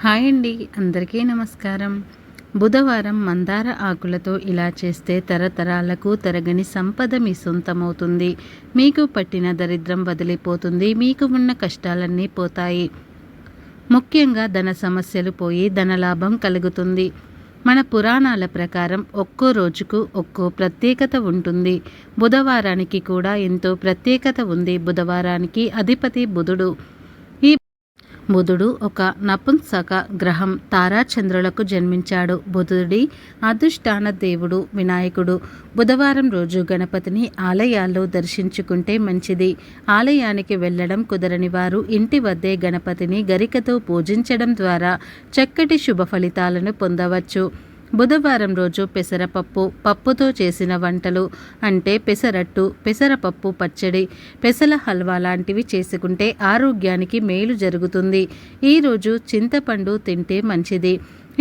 Hi అండి అందరికీ నమస్కారం. బుధవారం మందార ఆకులతో ఇలా చేస్తే తరతరాలకు తరగని సంపద మీ సొంతమవుతుంది. మీకు పట్టిన దరిద్రం వదిలిపోతుంది మీకు ఉన్న కష్టాలన్నీ పోతాయి. ముఖ్యంగా ధన సమస్యలు పోయి ధనలాభం కలుగుతుంది. మన పురాణాల ప్రకారం ఒక్కో రోజుకు ఒక్కో ప్రత్యేకత ఉంటుంది. బుధవారానికి కూడా ఎంతో ప్రత్యేకత ఉంది. బుధవారానికి అధిపతి బుధుడు. బుధుడు ఒక నపుంసక గ్రహం. తారాచంద్రులకు జన్మించాడు. బుధుడి అదృష్టాన దేవుడు వినాయకుడు. బుధవారం రోజు గణపతిని ఆలయాల్లో దర్శించుకుంటే మంచిది. ఆలయానికి వెళ్ళడం కుదరని వారు ఇంటి వద్దే గణపతిని గరికతో పూజించడం ద్వారా చక్కటి శుభ ఫలితాలను పొందవచ్చు. బుధవారం రోజు పెసరపప్పు పప్పుతో చేసిన వంటలు అంటే పెసరట్టు పెసరపప్పు పచ్చడి పెసల హల్వా లాంటివి చేసుకుంటే ఆరోగ్యానికి మేలు జరుగుతుంది. ఈరోజు చింతపండు తింటే మంచిది.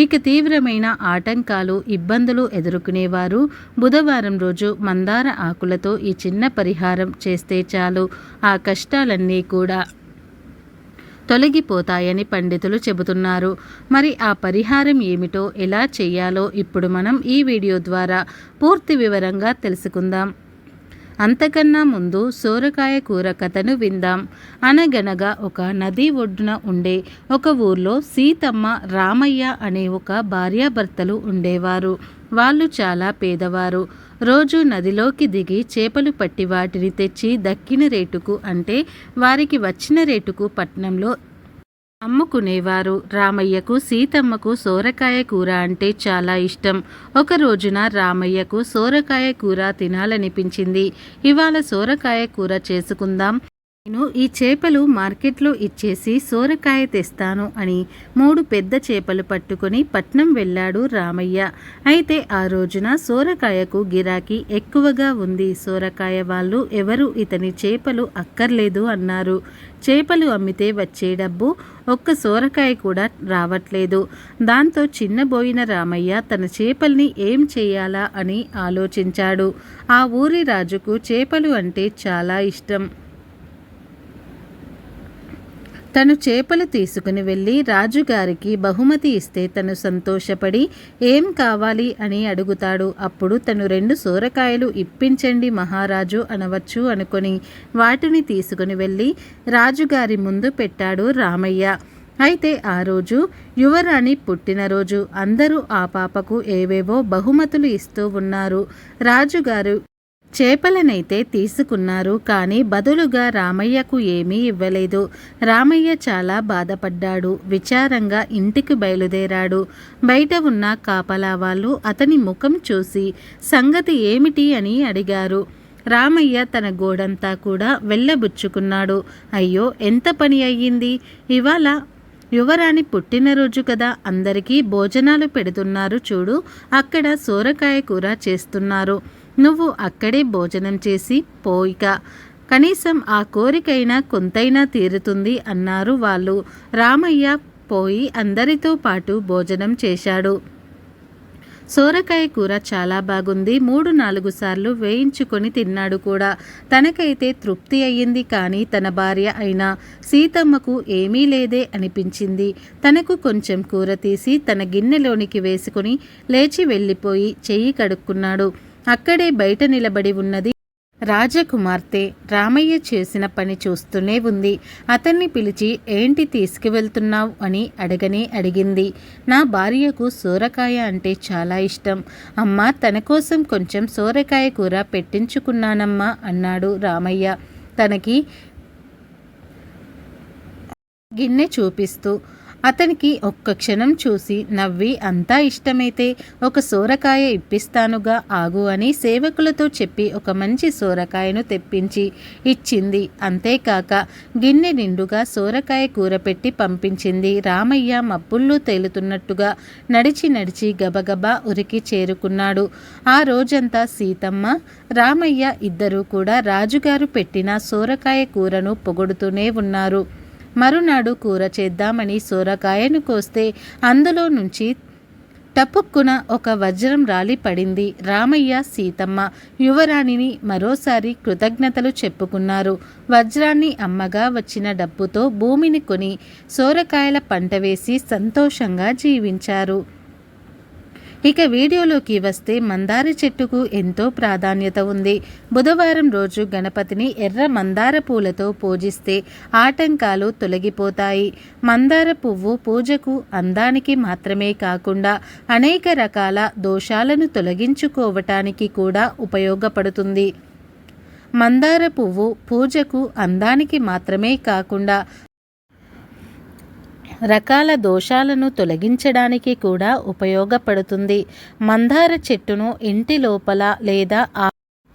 ఇక తీవ్రమైన ఆటంకాలు ఇబ్బందులు ఎదుర్కొనేవారు బుధవారం రోజు మందార ఆకులతో ఈ చిన్న పరిహారం చేస్తే చాలు. ఆ కష్టాలన్నీ కూడా తొలగిపోతాయని పండితులు చెబుతున్నారు. మరి ఆ పరిహారం ఏమిటో ఎలా చేయాలో ఇప్పుడు మనం ఈ వీడియో ద్వారా పూర్తి వివరంగా తెలుసుకుందాం. అంతకన్నా ముందు సోరకాయ కూర కథను విందాం. అనగనగా ఒక నది ఒడ్డున ఉండే ఒక ఊర్లో సీతమ్మ రామయ్య అనే ఒక భార్యాభర్తలు ఉండేవారు. వాళ్ళు చాలా పేదవారు. రోజు నదిలోకి దిగి చేపలు పట్టి వాటిని తెచ్చి దక్కిన రేటుకు అంటే వారికి వచ్చిన రేటుకు పట్నంలో అమ్ముకునేవారు. రామయ్యకు సీతమ్మకు సోరకాయ కూర అంటే చాలా ఇష్టం. ఒక రోజున రామయ్యకు సోరకాయ కూర తినాలనిపించింది. ఇవాళ సోరకాయ కూర చేసుకుందాం. నేను ఈ చేపలు మార్కెట్లో ఇచ్చేసి సోరకాయ తెస్తాను అని మూడు పెద్ద చేపలు పట్టుకొని పట్నం వెళ్ళాడు రామయ్య. అయితే ఆ రోజున సోరకాయకు గిరాకీ ఎక్కువగా ఉంది. సోరకాయ వాళ్ళు ఎవరు? ఇతని చేపలు అక్కర్లేదు అన్నారు. చేపలు అమ్మితే వచ్చే డబ్బు ఒక్క సోరకాయ కూడా రావట్లేదు. దాంతో చిన్నబోయిన రామయ్య తన చేపల్ని ఏం చేయాలా అని ఆలోచించాడు. ఆ ఊరి రాజుకు చేపలు అంటే చాలా ఇష్టం. తను చేపలు తీసుకుని వెళ్ళి రాజుగారికి బహుమతి ఇస్తే తను సంతోషపడి ఏం కావాలి? అని అడుగుతాడు. అప్పుడు తను రెండు సోరకాయలు ఇప్పించండి మహారాజు అనవచ్చు అనుకొని వాటిని తీసుకుని వెళ్ళి రాజుగారి ముందు పెట్టాడు రామయ్య. అయితే ఆ రోజు యువరాణి పుట్టినరోజు. అందరూ ఆ పాపకు ఏవేవో బహుమతులు ఇస్తూ ఉన్నారు. రాజుగారు చేపలనైతే తీసుకున్నారు కానీ బదులుగా రామయ్యకు ఏమీ ఇవ్వలేదు. రామయ్య చాలా బాధపడ్డాడు. విచారంగా ఇంటికి బయలుదేరాడు. బయట ఉన్న కాపలా వాళ్ళు అతని ముఖం చూసి సంగతి ఏమిటి అని అడిగారు. రామయ్య తన గోడంతా కూడా వెళ్ళబుచ్చుకున్నాడు. అయ్యో ఎంత పని అయ్యింది? ఇవాళ యువరాణి పుట్టినరోజు కదా అందరికీ భోజనాలు పెడుతున్నారు చూడు అక్కడ సోరకాయ కూర చేస్తున్నారు. నువ్వు అక్కడే భోజనం చేసి పోయిక. కనీసం ఆ కోరికైనా కొంతైనా తీరుతుంది అన్నారు వాళ్ళు. రామయ్య పోయి అందరితో పాటు భోజనం చేశాడు. సోరకాయ కూర చాలా బాగుంది. మూడు నాలుగు సార్లు వేయించుకొని తిన్నాడు కూడా. తనకైతే తృప్తి అయ్యింది కానీ తన భార్య అయిన సీతమ్మకు ఏమీ లేదే అనిపించింది. తనకు కొంచెం కూర తీసి తన గిన్నెలోనికి వేసుకుని లేచి వెళ్ళిపోయి చెయ్యి కడుక్కున్నాడు. అక్కడే బయట నిలబడి ఉన్నది. రాజకుమార్తె రామయ్య చేసిన పని చూస్తూనే ఉంది. అతన్ని పిలిచి ఏంటి తీసుకువెళ్తున్నావు? అని అడగనే అడిగింది. నా భార్యకు సోరకాయ అంటే చాలా ఇష్టం. అమ్మ తన కోసం కొంచెం సోరకాయ కూర పెట్టించుకున్నానమ్మా అన్నాడు రామయ్య. తనకి గిన్నె చూపిస్తూ అతనికి ఒక్క క్షణం చూసి నవ్వి అంతా ఇష్టమైతే ఒక సోరకాయ ఇప్పిస్తానుగా ఆగు అని సేవకులతో చెప్పి ఒక మంచి సోరకాయను తెప్పించి ఇచ్చింది. అంతేకాక గిన్నె నిండుగా సోరకాయ కూర పెట్టి పంపించింది. రామయ్య మబ్బుల్లో తేలుతున్నట్టుగా నడిచి నడిచి గబగబా ఉరికి చేరుకున్నాడు. ఆ రోజంతా సీతమ్మ రామయ్య ఇద్దరూ కూడా రాజుగారు పెట్టిన సోరకాయ కూరను పొగడుతూనే ఉన్నారు. మరునాడు కూర చేద్దామని సోరకాయను కోస్తే అందులో నుంచి టపుక్కున ఒక వజ్రం రాలి పడింది. రామయ్య సీతమ్మ యువరాణిని మరోసారి కృతజ్ఞతలు చెప్పుకున్నారు. వజ్రాన్ని అమ్మగా వచ్చిన డబ్బుతో భూమిని కొని సోరకాయల పంట వేసి సంతోషంగా జీవించారు. ఇక వీడియోలోకి వస్తే మందార చెట్టుకు ఎంతో ప్రాధాన్యత ఉంది. బుధవారం రోజు గణపతిని ఎర్ర మందార పూలతో పూజిస్తే ఆటంకాలు తొలగిపోతాయి. మందార పువ్వు పూజకు అందానికి మాత్రమే కాకుండా అనేక రకాల దోషాలను తొలగించుకోవటానికి కూడా ఉపయోగపడుతుంది. మందార పువ్వు పూజకు అందానికి మాత్రమే కాకుండా రకాల దోషాలను తొలగించడానికి కూడా ఉపయోగపడుతుంది. మందార చెట్టును ఇంటి లోపల లేదా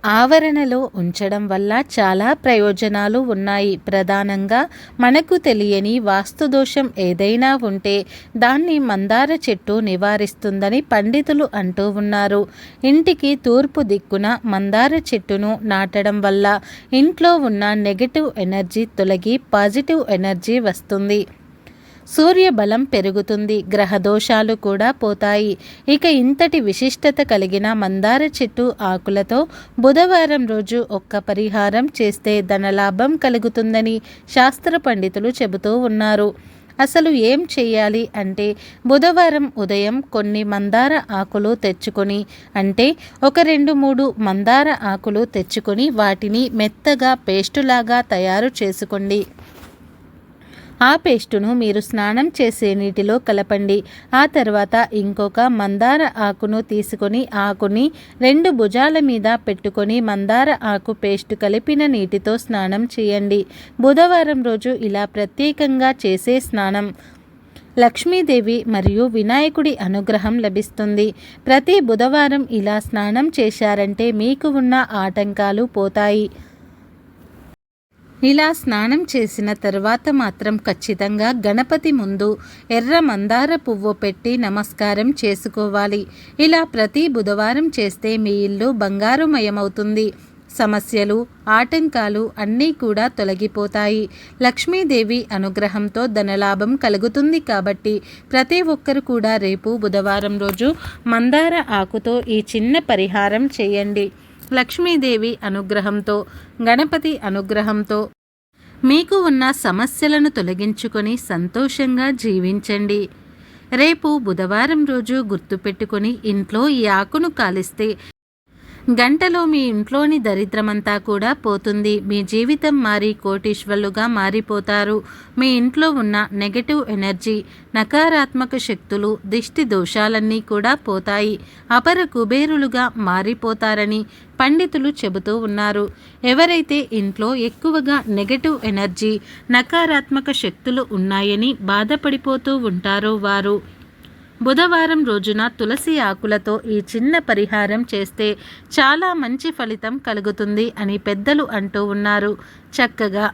ఆవరణలో ఉంచడం వల్ల చాలా ప్రయోజనాలు ఉన్నాయి. ప్రధానంగా మనకు తెలియని వాస్తుదోషం ఏదైనా ఉంటే దాన్ని మందార చెట్టు నివారిస్తుందని పండితులు అంటూ ఉన్నారు. ఇంటికి తూర్పు దిక్కున మందార చెట్టును నాటడం వల్ల ఇంట్లో ఉన్న నెగటివ్ ఎనర్జీ తొలగి పాజిటివ్ ఎనర్జీ వస్తుంది. సూర్య బలం పెరుగుతుంది గ్రహ దోషాలు కూడా పోతాయి. ఇక ఇంతటి విశిష్టత కలిగిన మందార చెట్టు ఆకులతో బుధవారం రోజు ఒక్క పరిహారం చేస్తే ధనలాభం కలుగుతుందని శాస్త్ర పండితులు చెబుతూ ఉన్నారు. అసలు ఏం చేయాలి అంటే బుధవారం ఉదయం కొన్ని మందార ఆకులు తెచ్చుకొని అంటే ఒక రెండు మూడు మందార ఆకులు తెచ్చుకొని వాటిని మెత్తగా పేస్టులాగా తయారు చేసుకోండి. ఆ పేస్టును మీరు స్నానం చేసే నీటిలో కలపండి. ఆ తర్వాత ఇంకొక మందార ఆకును తీసుకొని ఆకుని రెండు భుజాల మీద పెట్టుకొని మందార ఆకు పేస్టు కలిపిన నీటితో స్నానం చేయండి. బుధవారం రోజు ఇలా ప్రత్యేకంగా చేసే స్నానం లక్ష్మీదేవి మరియు వినాయకుడి అనుగ్రహం లభిస్తుంది. ప్రతి బుధవారం ఇలా స్నానం చేశారంటే మీకు ఉన్న ఆటంకాలు పోతాయి. ఇలా స్నానం చేసిన తర్వాత మాత్రం ఖచ్చితంగా గణపతి ముందు ఎర్ర మందార పువ్వు పెట్టి నమస్కారం చేసుకోవాలి. ఇలా ప్రతి బుధవారం చేస్తే మీ ఇల్లు బంగారుమయమవుతుంది. సమస్యలు ఆటంకాలు అన్నీ కూడా తొలగిపోతాయి. లక్ష్మీదేవి అనుగ్రహంతో ధనలాభం కలుగుతుంది కాబట్టి ప్రతి ఒక్కరు కూడా రేపు బుధవారం రోజు మందార ఆకుతో ఈ చిన్న పరిహారం చేయండి. లక్ష్మీదేవి అనుగ్రహంతో గణపతి అనుగ్రహంతో మీకు ఉన్న సమస్యలను తొలగించుకొని సంతోషంగా జీవించండి. రేపు బుధవారం రోజు గుర్తుపెట్టుకొని ఇంట్లో ఈ ఆకును కాలిస్తే గంటలో మీ ఇంట్లోని దరిద్రమంతా కూడా పోతుంది. మీ జీవితం మారి కోటీశ్వరులుగా మారిపోతారు. మీ ఇంట్లో ఉన్న నెగటివ్ ఎనర్జీ నకారాత్మక శక్తులు దిష్టి దోషాలన్నీ కూడా పోతాయి. అపర కుబేరులుగా మారిపోతారని పండితులు చెబుతూ ఉన్నారు. ఎవరైతే ఇంట్లో ఎక్కువగా నెగటివ్ ఎనర్జీ నకారాత్మక శక్తులు ఉన్నాయని బాధపడిపోతూ ఉంటారో వారు బుధవారం రోజున తులసి ఆకులతో ఈ చిన్న పరిహారం చేస్తే చాలా మంచి ఫలితం కలుగుతుంది అని పెద్దలు అంటూ ఉన్నారు. చక్కగా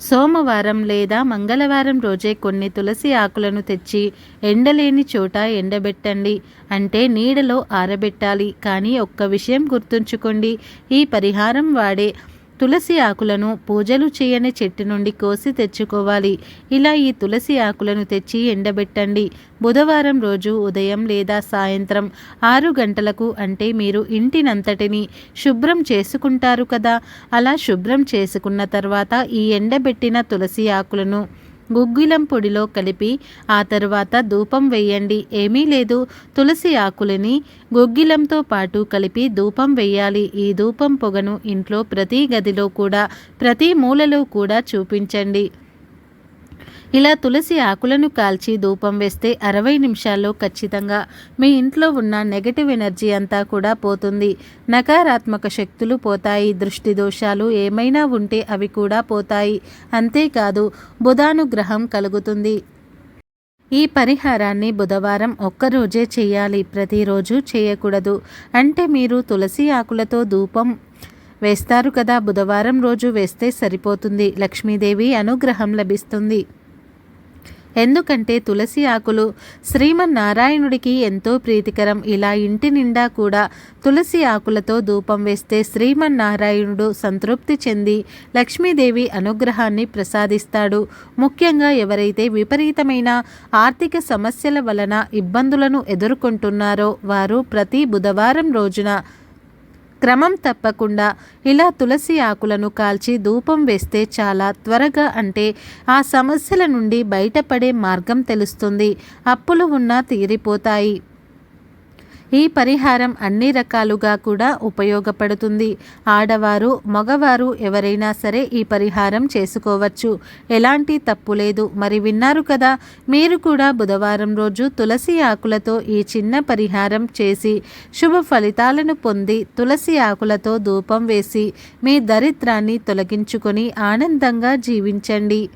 సోమవారం లేదా మంగళవారం రోజే కొన్ని తులసి ఆకులను తెచ్చి ఎండలేని చోట ఎండబెట్టండి. అంటే నీడలో ఆరబెట్టాలి. కానీ ఒక్క విషయం గుర్తుంచుకోండి. ఈ పరిహారం వాడే తులసి ఆకులను పూజలు చేయని చెట్టు నుండి కోసి తెచ్చుకోవాలి. ఇలా ఈ తులసి ఆకులను తెచ్చి ఎండబెట్టండి. బుధవారం రోజు ఉదయం లేదా సాయంత్రం ఆరు గంటలకు అంటే మీరు ఇంటినంతటిని శుభ్రం చేసుకుంటారు కదా? అలా శుభ్రం చేసుకున్న తర్వాత ఈ ఎండబెట్టిన తులసి ఆకులను గుగ్గిలం పొడిలో కలిపి ఆ తర్వాత ధూపం వేయండి. ఏమీ లేదు. తులసి ఆకులని గుగ్గిలంతో పాటు కలిపి ధూపం వేయాలి. ఈ ధూపం పొగను ఇంట్లో ప్రతి గదిలో కూడా ప్రతి మూలలో కూడా చూపించండి. ఇలా తులసి ఆకులను కాల్చి ధూపం వేస్తే అరవై నిమిషాల్లో ఖచ్చితంగా మీ ఇంట్లో ఉన్న నెగటివ్ ఎనర్జీ అంతా కూడా పోతుంది. నకారాత్మక శక్తులు పోతాయి. దృష్టి దోషాలు ఏమైనా ఉంటే అవి కూడా పోతాయి. అంతేకాదు బుధానుగ్రహం కలుగుతుంది. ఈ పరిహారాన్ని బుధవారం ఒక్కరోజే చేయాలి. ప్రతిరోజు చేయకూడదు. అంటే మీరు తులసి ఆకులతో ధూపం వేస్తారు కదా. బుధవారం రోజు వేస్తే సరిపోతుంది. లక్ష్మీదేవి అనుగ్రహం లభిస్తుంది. ఎందుకంటే తులసి ఆకులు శ్రీమన్నారాయణుడికి ఎంతో ప్రీతికరం. ఇలా ఇంటి నిండా కూడా తులసి ఆకులతో ధూపం వేస్తే శ్రీమన్నారాయణుడు సంతృప్తి చెంది లక్ష్మీదేవి అనుగ్రహాన్ని ప్రసాదిస్తాడు. ముఖ్యంగా ఎవరైతే విపరీతమైన ఆర్థిక సమస్యల వలన ఇబ్బందులను ఎదుర్కొంటున్నారో వారు ప్రతి బుధవారం రోజున క్రమం తప్పకుండా ఇలా తులసి ఆకులను కాల్చి ధూపం వేస్తే చాలా త్వరగా అంటే ఆ సమస్యల నుండి బయటపడే మార్గం తెలుస్తుంది. అప్పులు ఉన్నా తీరిపోతాయి. ఈ పరిహారం అన్ని రకాలుగా కూడా ఉపయోగపడుతుంది. ఆడవారు మగవారు ఎవరైనా సరే ఈ పరిహారం చేసుకోవచ్చు. ఎలాంటి తప్పు లేదు. మరి విన్నారు కదా మీరు కూడా బుధవారం రోజు తులసి ఆకులతో ఈ చిన్న పరిహారం చేసి శుభ ఫలితాలను పొంది తులసి ఆకులతో ధూపం వేసి మీ దరిద్రాన్ని తొలగించుకొని ఆనందంగా జీవించండి.